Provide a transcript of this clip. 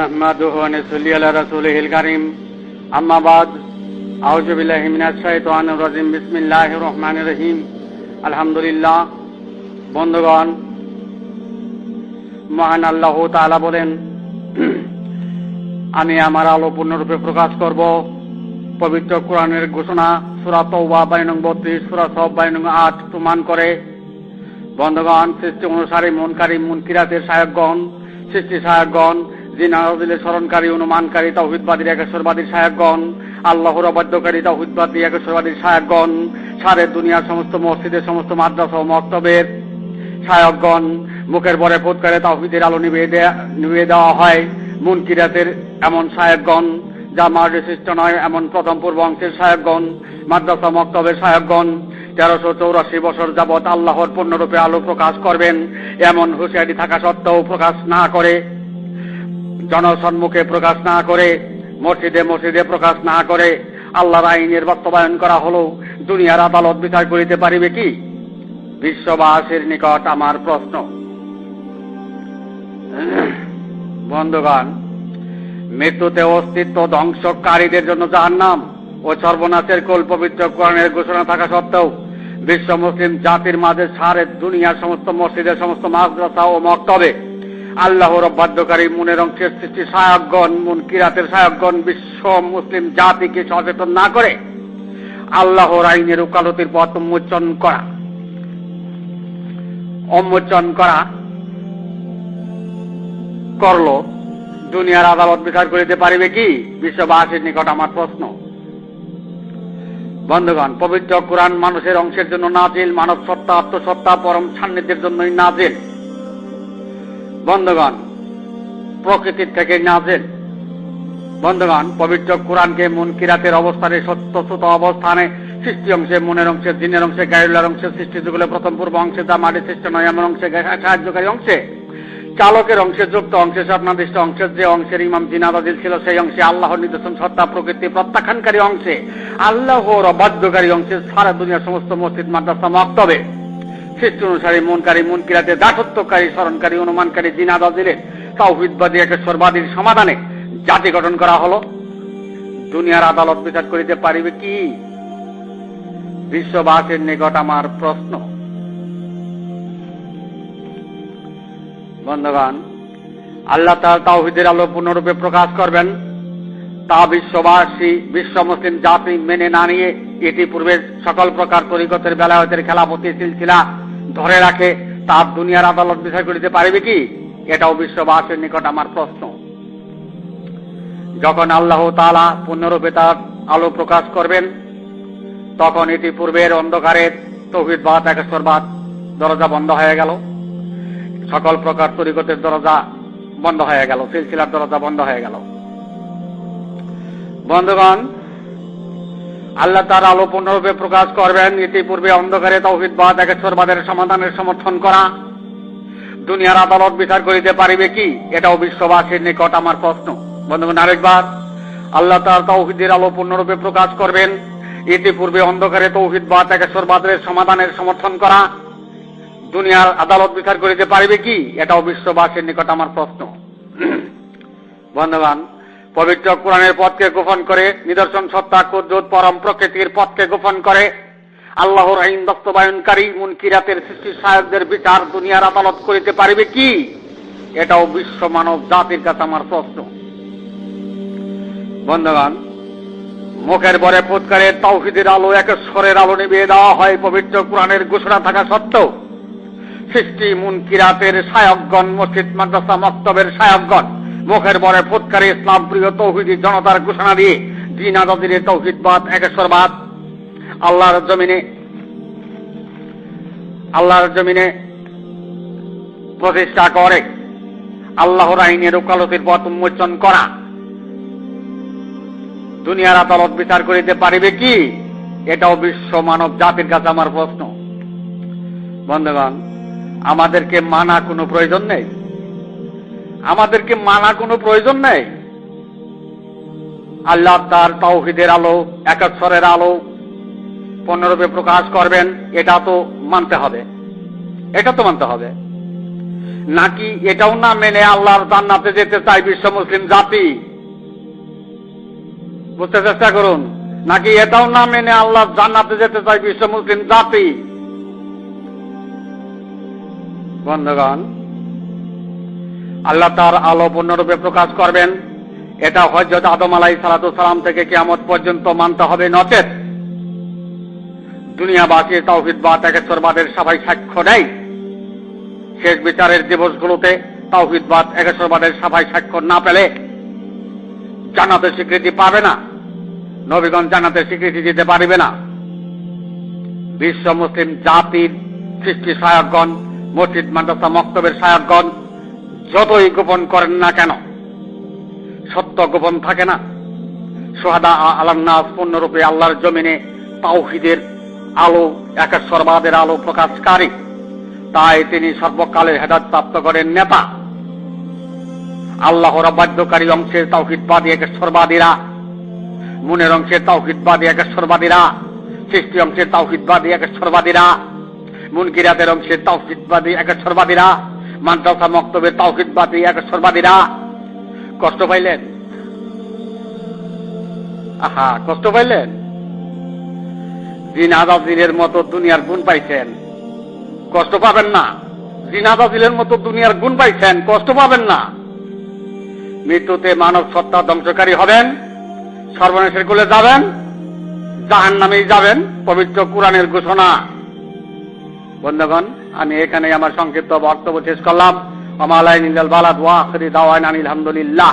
نحمده ونصلي على رسوله الكريم أما بعد أعوذ بالله من الشيطان الرجيم بسم الله الرحمن الرحيم الحمد لله বন্ধুগণ মহান আল্লাহ তাআলা বলেন আমি আমার আলো পূর্ণরূপে প্রকাশ করব পবিত্র কোরআনের ঘোষণা সুরা তৌবা বাই নং বত্রিশ সুরা সব বাই নং আট প্রমাণ করে বন্ধগণ সৃষ্টি অনুসারী মনকারী মুনকিরাতের সায়কগণ সৃষ্টি সায়কগণ জিনাদিলে স্মরণকারী অনুমানকারী তাহিদবাদীর একেশ্বরবাদীর সায়কগণ আল্লাহর অবাধ্যকারী তাহিদবাদী একেশ্বরবাদীর সায়কগণ সারের দুনিয়ার সমস্ত মসজিদের সমস্ত মাদ্রাসা ও মক্তবের সায়কগণ মুখের বরে ফুৎকারে তাহিদের আলো নিভিয়ে দেওয়া হয়। মুনকিরাতের এমন সায়কগণ যা মার্ডে সৃষ্ট নয়, এমন প্রথম পূর্ব অংশের সায়কগণ মাদ্রাসা মক্তবের সায়কগণ তেরোশো চৌরাশি বছর যাবৎ আল্লাহর পূর্ণরূপে আলো প্রকাশ করবেন, এমন হুঁশিয়ারি থাকা সত্ত্বেও প্রকাশ না করে জনসম্মুখে প্রকাশ না করে, মসজিদে মসজিদে প্রকাশ না করে, আল্লাহর আইনের বাস্তবায়ন করা হলো, দুনিয়ার আদালত বিচার করিতে পারিবে কি? বিশ্ববাসীর নিকট আমার প্রশ্ন। বন্ধুগণ, মৃত্যুতে অস্তিত্ব ধ্বংসকারীদের জন্য যার নাম ও সর্বনাশের কোল পবিত্র কোরআনের ঘোষণা থাকা সত্ত্বেও, বিশ্ব মুসলিম জাতির মাঝে সারে দুনিয়ার সমস্ত মসজিদের সমস্ত মাদ্রাসা ও মক্তবে আল্লাহর অবাধ্যকারী মুনের অংশের সৃষ্টি সায়কগণ, মুন কিরাতের সায়কগণ, বিশ্ব মুসলিম জাতিকে সচেতন না করে আল্লাহর আইনের উকালতির পথ উন্মোচন করা। উন্মোচন করা করল। দুনিয়ার আদালত বিচার করিতে পারিবে কি? বিশ্ববাসীর নিকট আমার প্রশ্ন। বন্ধুগণ, পবিত্র কোরআন মানুষের অংশের জন্য নাজিল মানব সত্তা আত্মসত্তা, পরম সান্নিধ্যের জন্যই নাজিল। বন্ধুগণ, প্রকৃতির থেকে নাজিল বন্ধগণ, পবিত্র কোরআনকে মন কিরাতের অবস্থানে সত্য সুত অবস্থানে, সৃষ্টি অংশে, মনের অংশে, জিনের অংশে গায়ুল্লার অংশে সৃষ্টি যুগলে প্রথম পূর্ব অংশে, যা মাটি সৃষ্টি নয়, এমন অংশে, সাহায্যকারী অংশে। চালকের অংশে, যুক্ত অংশে, স্বপ্নাদিষ্ট অংশের যে অংশের ইমাম জিনাদাদিল ছিল, সেই অংশে, আল্লাহর নিদর্শন, সত্তা, প্রকৃতি, প্রত্যাখ্যানকারী অংশে, আল্লাহর অবাধ্যকারী অংশে, সারা দুনিয়ার সমস্ত মসজিদ, মাদ্রাসা, মক্তবে। সৃষ্টি অনুসারী মনকারী মন কিরাতে দাসত্বকারী, স্মরণকারী, অনুমানকারী জিনাদাদিলের তাওহিদবাদী একেশ্বরবাদীর সমাধানে জাতি গঠন করা হলো। দুনিয়ার আদালত বিচার করিতে পারিবে কি? বিশ্ববাসীর নিকট আমার প্রশ্ন। বন্ধুগণ, আল্লাহ তার তাওহিদের আলো পূর্ণরূপে প্রকাশ করবেন। তা বিশ্ববাসী বিশ্ব মুসলিম জাতি মেনে না নিয়ে ইতিপূর্বে সকল প্রকার তরিকতের বেলায়তের খেলাপতি সিলসিলা ধরে রাখে, তার দুনিয়ার আদালত বিচার করিতে পারিবে কি? এটাও বিশ্ববাসীর নিকট আমার প্রশ্ন। যখন আল্লাহ তালা পূর্ণরূপে তার আলো প্রকাশ করবেন, তখন ইতিপূর্বের অন্ধকারের তৌহিদবাদ একেশ্বরবাদ দরজা বন্ধ হয়ে গেল। সকল প্রকার তরিকতের দরজা বন্ধ হয়ে গেল, সিলসিলার দরজা বন্ধ হয়ে গেল। বন্ধুগণ আল্লাহ তার আলো পূর্ণরূপে প্রকাশ করবেন। ইতিপূর্বে অন্ধকারে তৌহিদবাদ একেশ্বরবাদের সমাধানের সমর্থন করা। দুনিয়ার আদালত বিচার করিতে পারিবে কি? এটাও বিশ্ববাসীর নিকট আমার প্রশ্ন। বন্ধুগণ আরেকবার আল্লাহ তার তৌহিদের আলো পূর্ণরূপে প্রকাশ করবেন। ইতিপূর্বে অন্ধকারে তৌহিদ তৌহিদবাদ একেশ্বরবাদের সমাধানের সমর্থন করা। দুনিয়ার আদালত বিচার করিতে পারিবে কি? এটাও বিশ্ববাসীর নিকট আমার প্রশ্ন। বন্ধুবান পবিত্র কোরআনের পথকে গোপন করে, নিদর্শন সত্তা কুদ্দুত পরম প্রকৃতির পথকে গোপন করে। আল্লাহর আইন বাস্তবায়নকারী মুনকিরাতের সৃষ্টি সাহেবদের বিচার দুনিয়ার আদালত করিতে পারিবে কি? এটাও বিশ্ব মানব জাতির কাছে আমার প্রশ্ন। বন্ধুগণ, মুখের বরে ফুৎকারে তৌহিদের আলো একেশ্বরের আলো নিভিয়ে দেওয়া হয়, পবিত্র কোরআনের ঘোষণা থাকা সত্ত্বেও। সৃষ্টি মুন কিরাতের সায়কগণ, মসজিদ, মাদ্রাসা, মক্তবের সায়কগণ। মুখের বরে ফুৎকারে ইসলাম প্রিয় তৌহিদি জনতার ঘোষণা দিয়ে দিন আজাদির তৌহিদবাদ একেশ্বরবাদ আল্লাহর জমিনে আল্লাহর জমিনে প্রতিষ্ঠা করে। আল্লাহর আইনের ওকালতির পথ উন্মোচন করা। দুনিয়ার আদালত বিচার করিতে পারিবে কি? এটাও বিশ্ব মানব জাতির কাছে আমার প্রশ্ন। বন্ধুগণ, আমাদেরকে মানা কোনো প্রয়োজন নেই। আমাদেরকে মানা কোনো প্রয়োজন নেই। আল্লাহ তার তাওহিদের আলো একাশ্বরের আলো পণ্যরূপে প্রকাশ করবেন, এটা তো মানতে হবে। এটা তো মানতে হবে। নাকি এটাও না মেনে আল্লাহর জান্নাতে যেতে চায় বিশ্ব মুসলিম জাতি? বুঝতে চেষ্টা করুন। নাকি এটাও না মেনে আল্লাহ জান্নাতে যেতে চায় বিশ্ব মুসলিম জাতি? বন্ধুগণ আল্লাহ তার আলো পূর্ণরূপে প্রকাশ করবেন। এটা হজরত আদম আলাই সালাতু সালাম থেকে কিয়ামত পর্যন্ত মানতে হবে নচেত। দুনিয়াবাসী তাওহিদবাদ একেশ্বরবাদের সবাই সাক্ষ্য নেই শেষ বিচারের দিবসগুলোতে তাওহিদবাদ একেশ্বরবাদের সভায় সাক্ষ্য না পেলে জান্নাতের স্বীকৃতি পাবে না। নবীগঞ্জ জান্নাতের স্বীকৃতি দিতে পারবে না। বিশ্ব মুসলিম জাতির সৃষ্টি সহায়কগণ মসজিদ, মাদ্রাসা, মক্তবের সহায়কগণ যতই গোপন করেন না কেন, সত্য গোপন থাকে না। সোহাদা আলান্নাস পূর্ণরূপে আল্লাহর জমিনে তাওহিদের আলো, একেশ্বরবাদের আলো প্রকাশকারী। তাই তিনি সর্বকালের হেদাত প্রাপ্ত করেন নেতা। আল্লাহর অবাধ্যকারী অংশের তাওহিদবাদী একেশ্বরবাদীরা, মনের অংশের তাওহিদবাদী একেশ্বরবাদীরা, সৃষ্টি অংশের তাওহিদবাদী একেশ্বরবাদীরা, মুনকিরাতের অংশের তাওহিদবাদী একেশ্বরবাদীরা মাদ্রাসা মক্তবের তাওহিদবাদী একেশ্বরবাদীরা। কষ্ট পাইলেন? আহা, কষ্ট পাইলেন? জিনাদাজিলের মতো দুনিয়ার গুণ পাইছেন। কষ্ট পাবেন না। জিনাদাজিলের মতো দুনিয়ার গুণ পাইছেন। কষ্ট পাবেন না। মৃত্যুতে মানব সত্তা ধ্বংসকারী হবেন। সর্বনাশের কোলে যাবেন। জাহান নামেই যাবেন। পবিত্র কোরআনের ঘোষণা। বন্ধুগণ, আমি এখানে আমার সংক্ষিপ্ত বক্তব্য শেষ করলাম। আমালাই নিলাল বালাদ ওয়া আখরি দাওয়ান আনিল হামদুলিল্লাহ।